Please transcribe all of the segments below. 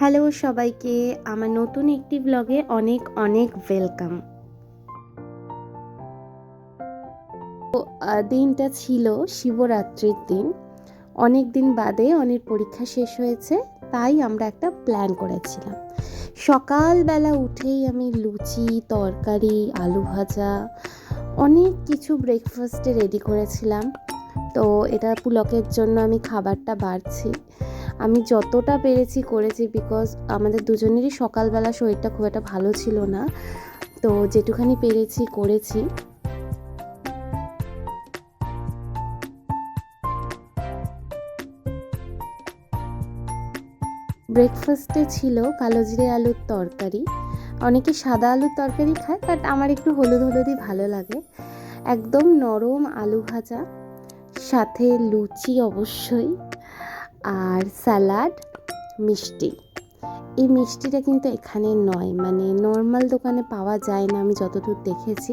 Hello সবাইকে, আমার নতুন একটি ব্লগে অনেক অনেক ওয়েলকাম দিনটা ছিল শিবরাত্রির দিন। অনেক দিন বাদে অনেক পরীক্ষা শেষ হয়েছে, তাই আমরা একটা প্ল্যান করেছিলাম। সকালবেলা উঠেই আমি লুচি, তরকারি, আলু ভাজা, অনেক কিছু ব্রেকফাস্টে রেডি করেছিলাম। তো, এটা পুলকের জন্য আমি খাবারটা বাড়ছি। আমি যতটা পেরেছি করেছি বিকজ আমাদের দুজনেরই সকালবেলা শরীরটা খুব একটা ভালো ছিল না। তো যেটুখানি পেরেছি, করেছি। ব্রেকফাস্টে ছিল কালো জিরে আলুর তরকারি। অনেকে সাদা আলুর তরকারি খায় বাট আমার একটু হলুদ হলুদই ভালো লাগে। একদম নরম আলু ভাজা, সাথে লুচি অবশ্যই। আর স্যালাড মিষ্টি। এই মিষ্টিটা কিন্তু এখানে নয় মানে নর্মাল দোকানে পাওয়া যায় না, আমি যতদূর দেখেছি।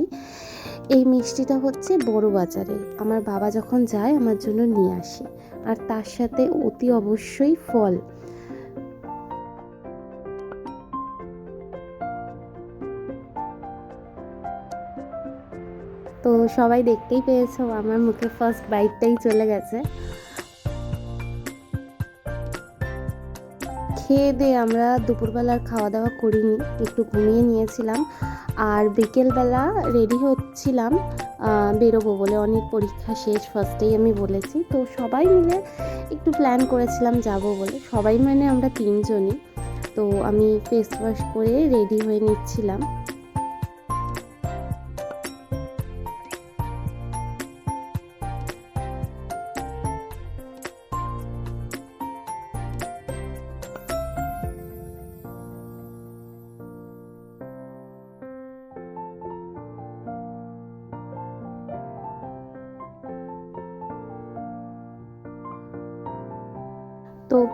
এই মিষ্টিটা হচ্ছে বড় বাজারে। আমার বাবা যখন যায়, আমার জন্য নিয়ে আসে। আর তার সাথে অতি অবশ্যই ফল। তো সবাই দেখতেই পেয়েছ, আমার মুখে ফার্স্ট বাইটটাই চলে গেছে। খেয়ে দিয়ে আমরা দুপুরবেলার খাওয়া দাওয়া করিনি, একটু ঘুমিয়ে নিয়েছিলাম। আর বিকেলবেলা রেডি হচ্ছিলাম বেরোবো বলে। অনেক পরীক্ষা শেষ ফার্স্টেই আমি বলেছি। তো সবাই মিলে একটু প্ল্যান করেছিলাম যাব বলে। সবাই মানে আমরা তিনজনই। তো আমি ফেস ওয়াশ করে রেডি হয়ে নিচ্ছিলাম।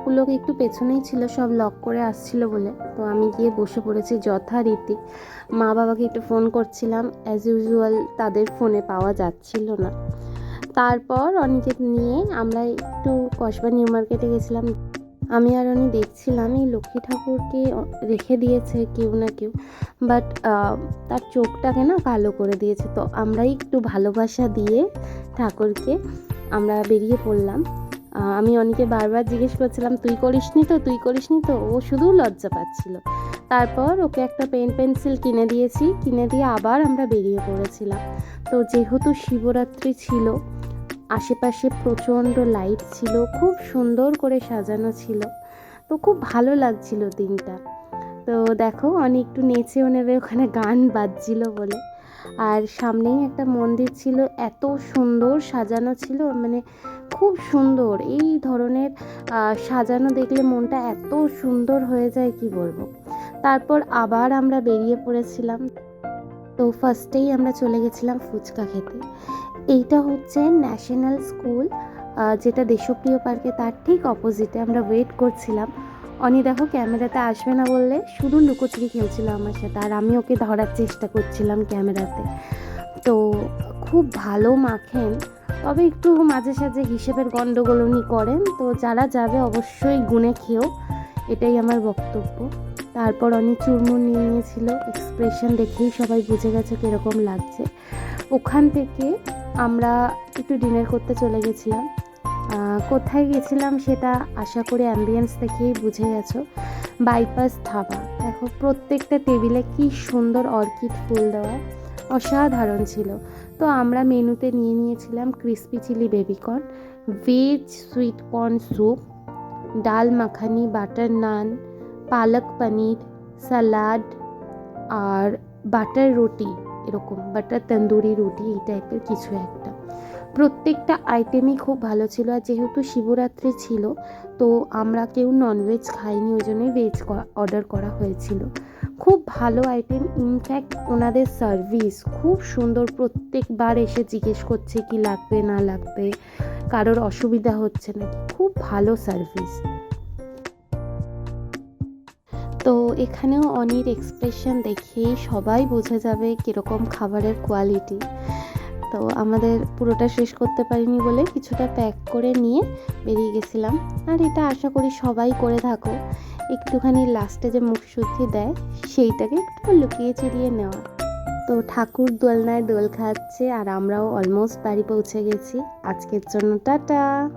পুলক একটু পেছনেই ছিল, সব লক করে আসছিল বলে। তো আমি গিয়ে বসে পড়েছি যথারীতি। মা বাবাকে একটু ফোন করছিলাম। অ্যাজ ইউজুয়াল তাদের ফোনে পাওয়া যাচ্ছিল না। তারপর অনিকেত নিয়ে আমরা একটু কসবা নিউ মার্কেটে গেছিলাম। আমি আর উনি দেখছিলাম, এই লক্ষ্মী ঠাকুরকে রেখে দিয়েছে কেউ না কেউ। বাট তার চোখটাকে না কালো করে দিয়েছে। তো আমরাই একটু ভালোবাসা দিয়ে ঠাকুরকে আমরা বেরিয়ে পড়লাম। আমি অনেকে বারবার জিজ্ঞেস করছিলাম, তুই করিস নি তো? তুই করিস নি তো? ও শুধু লজ্জা পাচ্ছিল। তারপর ওকে একটা পেন পেন্সিল কিনে দিয়েছি। কিনে দিয়ে আবার আমরা বেরিয়ে পড়েছিলাম। তো যেহেতু শিবরাত্রি ছিল, আশেপাশে প্রচণ্ড লাইট ছিল, খুব সুন্দর করে সাজানো ছিল, তো খুব ভালো লাগছিল দিনটা। তো দেখো, অনেক একটু নেচেও নেবে, ওখানে গান বাজছিল বলে। আর সামনেই একটা মন্দির ছিল, এত সুন্দর সাজানো ছিল মানে খুব সুন্দর। এই ধরনের সাজানো দেখলে মনটা এত সুন্দর হয়ে যায়, কি বলব? তারপর আবার আমরা বেরিয়ে পড়েছিলাম। তো ফার্স্টেই আমরা চলে গেছিলাম ফুচকা খেতে। এইটা হচ্ছে ন্যাশনাল স্কুল যেটা দেশপ্রিয় পার্কে, তার ঠিক অপোজিটে আমরা ওয়েট করছিলাম। অনি, দেখো ক্যামেরাতে আসবে না বললে শুধু লুকোচুরি খেলছিল আমার সাথে, আর আমি ওকে ধরার চেষ্টা করছিলাম ক্যামেরাতে। তো খুব ভালো মাখেন, তবে একটু মাঝে সাঝে হিসেবের গণ্ডগোল উনি করেন, তো যারা যাবে অবশ্যই গুনে খেও, এটাই আমার বক্তব্য। তারপর অনেক চুরমুর নিয়ে নিয়েছিল এক্সপ্রেশন দেখেই সবাই বুঝে গেছে কীরকম লাগছে। ওখান থেকে আমরা একটু ডিনার করতে চলে গেছিলাম। কোথায় গেছিলাম সেটা আশা করি অ্যাম্বিয়েন্স দেখেই বুঝে গেছো। বাইপাস ধাবা। দেখো, প্রত্যেকটা টেবিলে কি সুন্দর অর্কিড ফুল দেওয়া। অসাধারণ ছিল। তো আমরা মেনুতে নিয়ে নিয়েছিলাম crispy chilli baby corn veg sweet corn soup dal makhani butter নান পালক পনির স্যালাড আর বাটার রুটি এরকম। বাটার তন্দুরি, রুটি, এই টাইপের কিছু একটা। প্রত্যেকটা আইটেমই খুব ভালো ছিল আর যেহেতু শিবরাত্রি ছিল, তো আমরা কেউ ননভেজ খাইনি, ওই জন্যই ভেজ অর্ডার করা হয়েছিল। খুব ভালো আইটেম ইনফ্যাক্ট ওনাদের সার্ভিস খুব সুন্দর, প্রত্যেকবার এসে জিজ্ঞেস করছে কি লাগবে, না লাগবে, কারোর অসুবিধা হচ্ছে নাকি খুব ভালো সার্ভিস তো এখানেও অনির এক্সপ্রেশন দেখেই সবাই বোঝা যাবে কীরকম খাবারের কোয়ালিটি তো আমাদের পুরোটা শেষ করতে পারিনি বলে কিছুটা প্যাক করে নিয়ে বেরিয়ে গেছিলাম। আর এটা আশা করি সবাই করে থাকো। একটুখানি লাস্টে যে মুখ শুদ্ধি দেয়, সেইটাকে একটু লুকিয়ে চিরিয়ে নেওয়া। তো ঠাকুর দোলনায় দোল খাচ্ছে আর আমরাও অলমোস্ট বাড়ি পৌঁছে গেছি। আজকের জন্য টাটা!